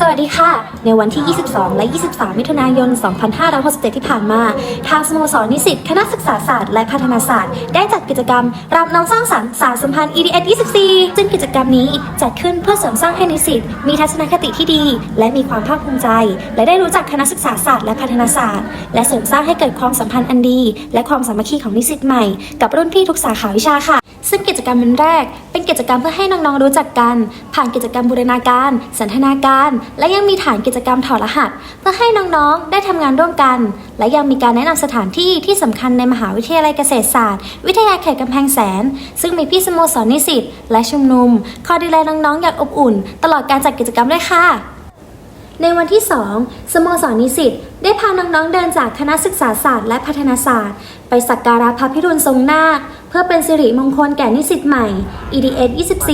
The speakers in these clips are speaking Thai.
สวัสดีค่ะ ในวันที่ 22 และ 23 มิถุนายน 2567 ที่ผ่านมา ทางสโมสรนิสิต คณะศึกษาศาสตร์และพัฒนาศาสตร์ ได้จัดกิจกรรมรับน้องสร้างสรรค์สารสัมพันธ์ EDS 24 ซึ่งกิจกรรมนี้จัดขึ้นเพื่อเสริมสร้างให้นิสิต มีทัศนคติที่ดี และมีความภาคภูมิใจ และได้รู้จักคณะศึกษาศาสตร์และพัฒนาศาสตร์ และเสริมสร้างให้เกิดความสัมพันธ์อันดี และความสามัคคีของนิสิตใหม่ กับรุ่นพี่ทุกสาขาวิชาค่ะ ซึ่งกิจกรรมวันแรก เป็นกิจกรรมเพื่อให้น้องๆรู้จักกัน ผ่านกิจกรรมบูรณาการ สันทนาการ และยังมีฐานกิจกรรมถอดรหัส เพื่อให้น้องๆ ได้ทำงานร่วมกัน และยังมีการแนะนำสถานที่ที่สำคัญในมหาวิทยาลัยเกษตรศาสตร์ วิทยาเขตกำแพงแสน ซึ่งมีพี่สโมสรนิสิตและชุมนุม คอยดูแลน้องๆ อย่างอบอุ่น ตลอดการจัดกิจกรรมด้วยค่ะในวันที่ 2 สโมสรนิสิตได้พาน้องๆเดินจากคณะศึกษาศาสตร์และพัฒนาศาสตร์ ไปสักการะพระพิรุณทรงนาค พื่อเป็นสิริมงคลแก่นิสิตใหม่ EDS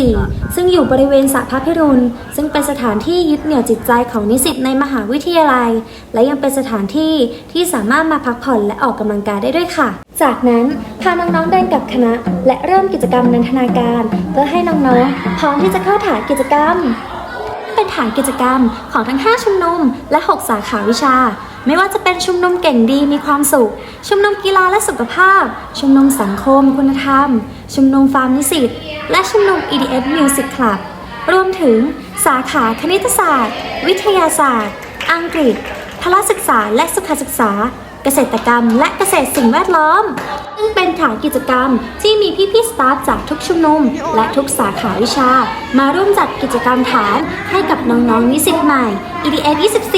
24 ซึ่งอยู่บริเวณสระพระพิรุณ ซึ่งเป็นสถานที่ยึดเหนี่ยวจิตใจของนิสิตในมหาวิทยาลัย และยังเป็นสถานที่ที่สามารถมาพักผ่อนและออกกำลังกายได้ด้วยค่ะ จากนั้นพาน้องๆเดินกลับคณะ และเริ่มกิจกรรมนันทนาการ เพื่อให้น้องๆพร้อมที่จะเข้าฐานกิจกรรม เป็นฐานกิจกรรมของทั้ง 5 ชุมนุม และ 6 สาขาวิชา ไม่ว่าจะเป็นชุมนุมเก่งดีมีความสุข ชุมนุมกีฬาและสุขภาพ ชุมนุมสังคมคุณธรรม ชุมนุมฟาร์มนิสิต และชุมนุม EDS Music Club รวมถึง สาขาคณิตศาสตร์ วิทยาศาสตร์ อังกฤษพละศึกษาและสุขศึกษา เกษตรกรรม และเกษตรสิ่งแวดล้อม ซึ่งเป็นฐานกิจกรรมที่มีพี่ๆสตาฟจากทุกชุมนุม และทุกสาขาวิชา มาร่วมจัดกิจกรรมฐานให้กับน้องๆนิสิตใหม่ EDS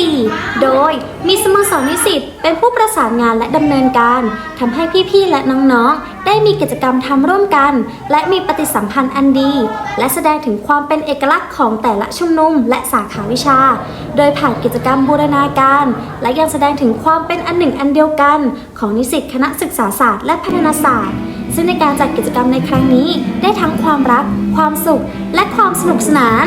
24 โดยมีสโมสรนิสิตเป็นผู้ประสานงานและดำเนินการทำให้พี่ๆและน้องๆ ได้มีกิจกรรมทำร่วมกัน และมีปฏิสัมพันธ์อันดี และแสดงถึงความเป็นเอกลักษณ์ของแต่ละชุมนุมและสาขาวิชา โดยผ่านกิจกรรมบูรณาการ และยังแสดงถึงความเป็นอันหนึ่งอันเดียวกัน ของนิสิตคณะศึกษาศาสตร์และฒนาศาสตร์ ซึ่งในการจัดกิจกรรมในครั้งนี้ ได้ทั้งความรัก ความสุข และความสนุกสนาน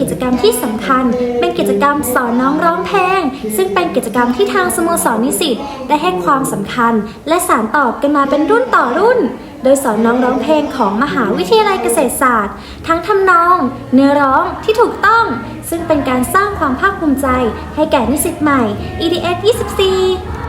กิจกรรมที่สำคัญเป็นกิจกรรมสอนน้องร้องเพลง ซึ่งเป็นกิจกรรมที่ทางสโมสรนิสิตได้ให้ความสำคัญ และสานต่อกันมาเป็นรุ่นต่อรุ่น โดยสอนน้องร้องเพลงของมหาวิทยาลัยเกษตรศาสตร์ ทั้งทำนอง เนื้อร้องที่ถูกต้อง ซึ่งเป็นการสร้างความภาคภูมิใจ ให้แก่นิสิตใหม่ EDS 24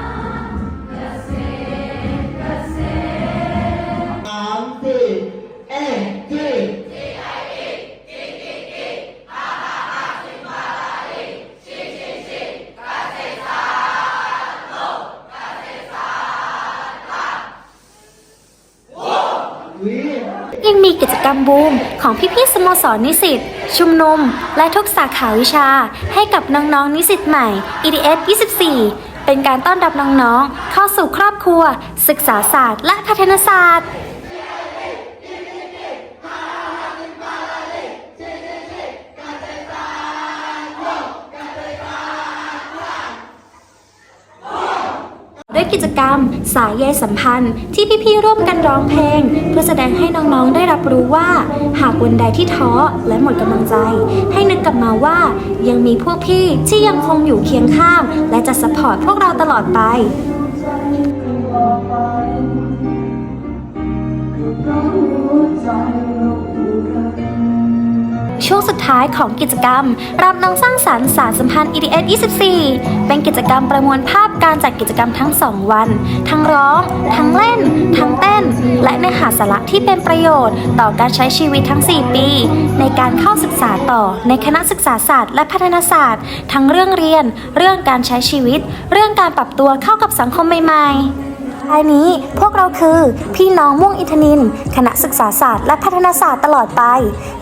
ยังมีกิจกรรมบูมของพี่ๆสโมสรนิสิต ชุมนุม และทุกสาขาวิชา ให้กับน้องๆ นิสิตใหม่ EDS 24 เป็นการต้อนรับน้องๆ เข้าสู่ครอบครัว ศึกษาศาสตร์ และพัฒนาศาสตร์ ด้วยกิจกรรม สายใยสัมพันธ์ ที่พี่ๆร่วมกันร้องเพลง เพื่อแสดงให้น้องๆได้รับรู้ว่า หากวันใดที่ท้อและหมดกำลังใจ ให้นึกกลับมาว่า ยังมีพวกพี่ที่ยังคงอยู่เคียงข้าง และจะสปอร์ตพวกเราตลอดไป ช่วงสุดท้ายของกิจกรรมรับน้องสร้างสรรค์สารสัมพันธ์ EDS 24 เป็นกิจกรรมประมวลภาพการจัดกิจกรรมทั้ง 2 วัน ทั้งร้อง ทั้งเล่น ทั้งเต้น และเนื้อหาสาระที่เป็นประโยชน์ ต่อการใช้ชีวิตทั้ง 4 ปี ในการเข้าศึกษาต่อในคณะศึกษาศาสตร์ และพัฒนาศาสตร์ ทั้งเรื่องเรียน เรื่องการใช้ชีวิต เรื่องการปรับตัวเข้ากับสังคมใหม่ๆ ท้ายนี้พวกเราคือ พี่น้องม่วงอินทนิน คณะศึกษาศาสตร์และพัฒนาศาสตร์ตลอดไป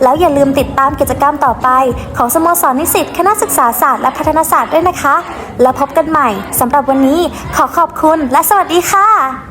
แล้วอย่าลืมติดตามกิจกรรมต่อไป ของสโมสรนิสิตคณะศึกษาศาสตร์และพัฒนาศาสตร์ด้วยนะคะ แล้วพบกันใหม่สำหรับวันนี้ขอขอบคุณและสวัสดีค่ะ